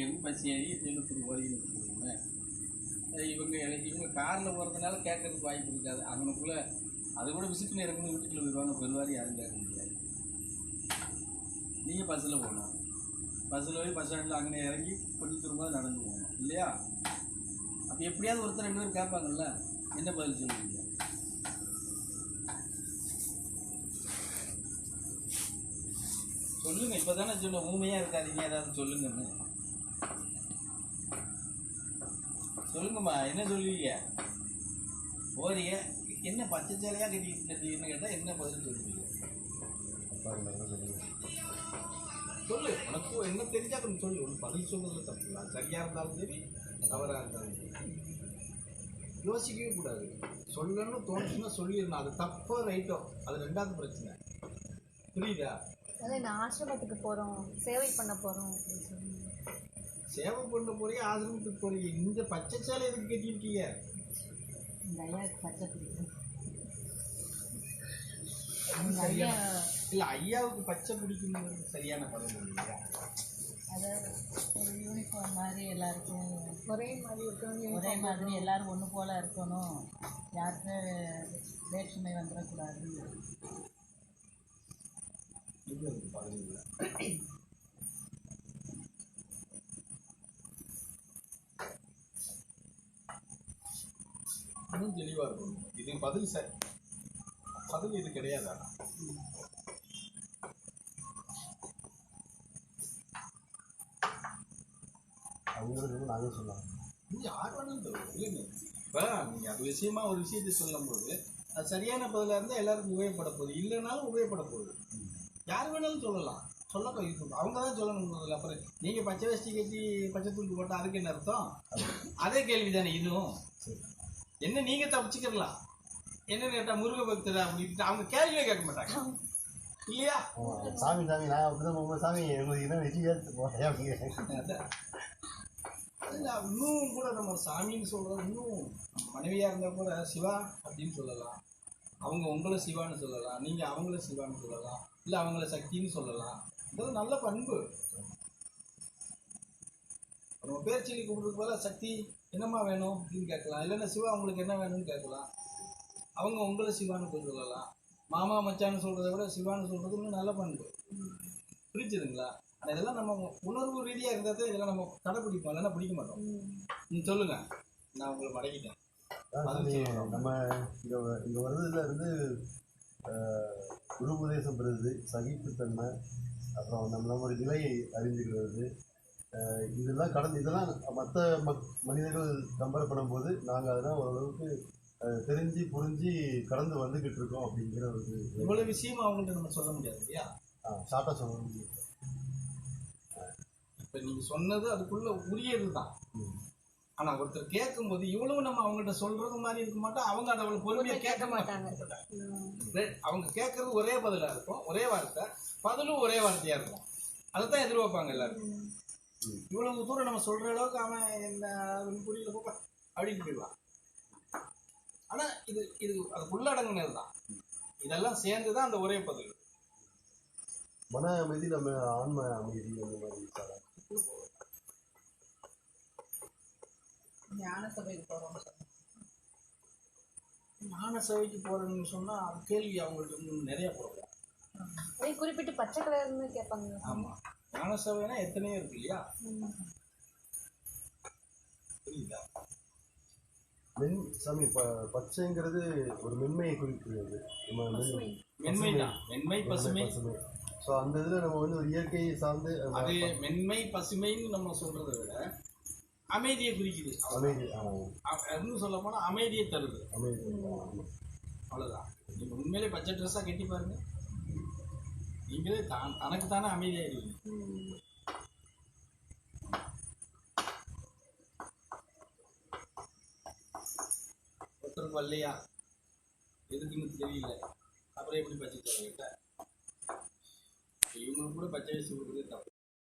இங்கேருந்து பஸ் ஏறி எழுத்தூர் போறீங்கன்னு வச்சுக்கோங்களேன். அஹ் இவங்க இவங்க காரில் போகிறதுனால கேட்கறதுக்கு வாய்ப்பு இருக்காது. அவனுக்குள்ளே அதை கூட விசிட் பண்ணி இறக்கணும் வீட்டுக்குள்ள போயிடுவாங்க. பெருவாரி யாரும் கேட்க முடியாது. நீங்கள் பஸ்ஸில் போகணும். பஸ்ஸில் போய் பஸ் ஸ்டாண்டில் அங்கே இறங்கி கொஞ்சம் திரும்ப நடந்து போகணும். இல்லையா? அப்போ எப்படியாவது ஒருத்தர் ரெண்டு பேர் கேட்பாங்கல்ல? என்ன பதில் சொல்லுவீங்க? சொல்லுங்க. இப்போ தானே சொல்லுவேன் ஊமையாக இருக்காதீங்க. ஏதாவது சொல்லுங்கன்னு. சொல்லுங்கம்மா என்ன சொல்லுவீங்க? போறீங்க. என்ன பச்சை சேலையாக கட்டிட்டு கட்டின்னு கேட்டால் என்ன பதில் சொல்லுவீங்க? சொல்லு. உனக்கு என்ன தெரிஞ்சா கொஞ்சம் சொல்லு. உனக்கு பதில் சொல்றதுல தப்பு இல்லை. அது சரியா இருந்தாலும் சரி தவறாக இருந்தாலும் சரி. யோசிக்கவே கூடாது. சொல்லணும்னு தோணுச்சுன்னா சொல்லிடணும். அது தப்போ ரைட்டோ அது ரெண்டாவது பிரச்சனை. புரியுதா? அதான் இந்த ஆசிரமத்துக்கு போகிறோம் சேவை பண்ண போகிறோம் அப்படின்னு சொல்லி. சேவை பண்ண போறீங்க ஆசிரமத்துக்கு போறீங்க. இந்த பச்சை சேலை எதுக்கு கட்டியிருக்கீங்க? இல்ல ஐயாவுக்கு பச்சை பிடிக்குங்கிறது சரியான பதம் இல்லையா? அதாவது ஒரு யூனிஃபார்ம் மாதிரி எல்லாருக்கும் ஒரே மாதிரி இருக்கவங்க ஒரே மாதிரி எல்லாரும் ஒன்று போல இருக்கணும். யாருக்கும் வேற்றுமை வந்துடக்கூடாது. இன்னும் தெளிவா இருக்கும் இது பதில் சரி பதில் இது கிடையாதா? அவங்களுக்கு நாங்கள் சொல்லலாம். யார் சொல்லலாம் இல்லைங்க. இப்போ நீங்கள் அது விஷயமா ஒரு விஷயத்தை சொல்லும்போது அது சரியான பதிலாக இருந்தால் எல்லாருக்கும் உபயோகப்பட போகுது. இல்லைனாலும் உபயோகப்பட போகுது. யார் வேணாலும் சொல்லலாம். சொல்ல அவங்க தான் சொல்லணும் முதல்ல. அப்புறம் நீங்கள் பச்சை வேஷ்டி கட்டி பச்சை தூக்கு போட்டால் அதுக்கு என்ன அர்த்தம்? அதே கேள்வி தானே இதுவும். என்ன நீங்கள் தப்பிச்சுக்கலாம் என்ன கேட்டால் முருக பக்தரா? அப்படின்ட்டு அவங்க கேள்வியே கேட்க மாட்டாங்க. இல்லையா? சாமி சாமி நான் அப்படிதான் போகும்போது சாமி உங்களுக்கு என்ன வெற்றி இன்னும் கூட நம்ம சாமின்னு சொல்றது இன்னும் மனைவியா இருந்தா கூட சிவா அப்படின்னு சொல்லலாம். அவங்க உங்களை சிவான்னு சொல்லலாம். நீங்க அவங்கள சிவான்னு சொல்லலாம். இல்ல அவங்கள சக்தின்னு சொல்லலாம். இதெல்லாம் நல்ல பண்பு. நம்ம பேர் சொல்லி கூப்பிடுறதுக்கு போல சக்தி என்னம்மா வேணும் அப்படின்னு கேட்கலாம். இல்லைன்னா சிவா உங்களுக்கு என்ன வேணும்னு கேட்கலாம். அவங்க உங்களை சிவான்னு போய் சொல்லலாம் மாமா மச்சான்னு சொல்றதை விட சிவான்னு சொல்றது இன்னும் நல்ல பண்பு. புரிஞ்சுதுங்களா? ஆனால் இதெல்லாம் நம்ம உணர்வு ரீதியாக இருந்தால் தான் இதெல்லாம் நம்ம கடைப்பிடிப்போம். இல்லைன்னா பிடிக்க மாட்டோம். நீ சொல்லுங்க. நான் உங்களை மடக்கிட்டேன். நம்ம இங்கே இங்கே வர்றதுல இருந்து குரு உபதேசம் பெறுது சகிப்புத்தன்மை அப்புறம் நம்ம நம்மளுடைய நிலையை அறிஞ்சுக்கிறது இதெல்லாம் கடந்து இதெல்லாம் மற்ற மக் மனிதர்கள் கம்பேர் பண்ணும்போது நாங்கள் அதெல்லாம் ஓரளவுக்கு தெரிஞ்சு புரிஞ்சு கடந்து வந்துக்கிட்டு இருக்கோம் அப்படிங்கிற ஒரு இவ்வளவு விஷயம் அவங்கள்ட்ட நம்ம சொல்ல முடியாது இல்லையா? ஷார்ட்டாக சொல்லணும் இப்போ நீங்கள் சொன்னது அதுக்குள்ள உரியது தான் ஆனால் ஒருத்தர் கேட்கும்போது இவ்வளவு நம்ம அவங்கள்ட்ட சொல்றது மாதிரி இருக்க மாட்டோம் அவங்க அதை அவ்வளவு பொறுமையாக கேட்க மாட்டாங்க. அவங்க கேட்கறது ஒரே பதிலாக இருக்கும் ஒரே வார்த்தை பதிலும் ஒரே வார்த்தையாக இருக்கும். அதை தான் எதிர்பார்ப்பாங்க எல்லாரும். இவ்வளவு தூரம் நம்ம சொல்ற அளவுக்கு அவன் என்ன புரியல போப்பா அப்படின்னு போயிடுவான். ஆனா இது இது அது உள்ளடங்கினது தான். இதெல்லாம் சேர்ந்து தான் அந்த ஒரே பதில் மன அமைதி நம்ம ஆன்ம அமைதி அந்த மாதிரி ஞான சபைக்கு போகிறோம் ஞான சபைக்கு போறேன்னு சொன்னா அது கேள்வி இன்னும் நிறைய அதே குறிப்பிட்டு பச்சை கலர்னு கேட்பாங்க ஆமா. ஞான சபைனா எத்தனையோ இருக்கு இல்லையா? புரியுதா? மென் சாமி ப பச்சைங்கிறது ஒரு மென்மையை குறிக்கிறது. நம்ம மென்- மென்மை தான் மென்மை பசுமை. பசுமை. ஸோ அந்த இதில் நம்ம வந்து ஒரு இயற்கையை சார்ந்து அது மென்மை பசுமைன்னு நம்ம சொல்றதை விட அமைதியை குறிக்குது. அமைதி இன்னும் சொல்ல போனா அமைதியை தருது. அமைதி. ஆமா. அவ்வளவுதான். நீங்க உண்மையிலே பச்சை ட்ரெஸ்ஸாக கட்டி பாருங்க. நீங்களே தான் தனக்கு தானே அமைதியாயிருவீங்க ஒருத்தருக்கு வரலையா? எதுக்குன்னு தெரியல. அப்புறம் எப்படி பச்சை சொல்ல இவங்களுக்கு கூட பச்சை வயசு கொடுக்குறது தப்பு.